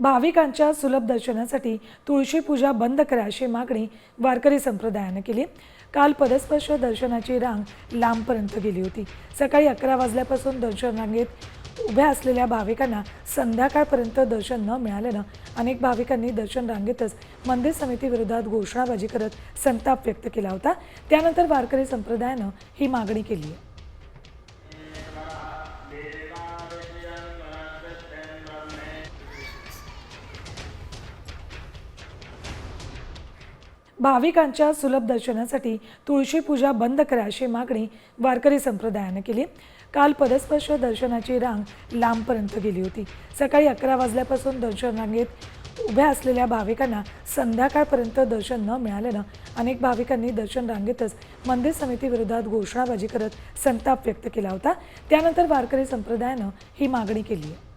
भाविकांच्या सुलभ दर्शनासाठी तुळशी पूजा बंद करा अशी मागणी वारकरी संप्रदायानं केली. काल पदस्पर्श दर्शनाची रांग लांबपर्यंत गेली होती. सकाळी अकरा वाजल्यापासून दर्शन रांगेत उभ्या असलेल्या भाविकांना संध्याकाळपर्यंत दर्शन न मिळाल्यानं अनेक भाविकांनी दर्शन रांगेतच मंदिर समितीविरोधात घोषणाबाजी करत संताप व्यक्त केला होता. त्यानंतर वारकरी संप्रदायानं ही मागणी केली आहे. भाविकांच्या सुलभ दर्शनासाठी तुळशी पूजा बंद करा अशी मागणी वारकरी संप्रदायानं केली. काल पदस्पर्श दर्शनाची रांग लांबपर्यंत गेली होती. सकाळी अकरा वाजल्यापासून दर्शन रांगेत उभ्या असलेल्या भाविकांना संध्याकाळपर्यंत दर्शन न मिळाल्यानं अनेक भाविकांनी दर्शन रांगेतच मंदिर समितीविरोधात घोषणाबाजी करत संताप व्यक्त केला होता. त्यानंतर वारकरी संप्रदायानं ही मागणी केली आहे.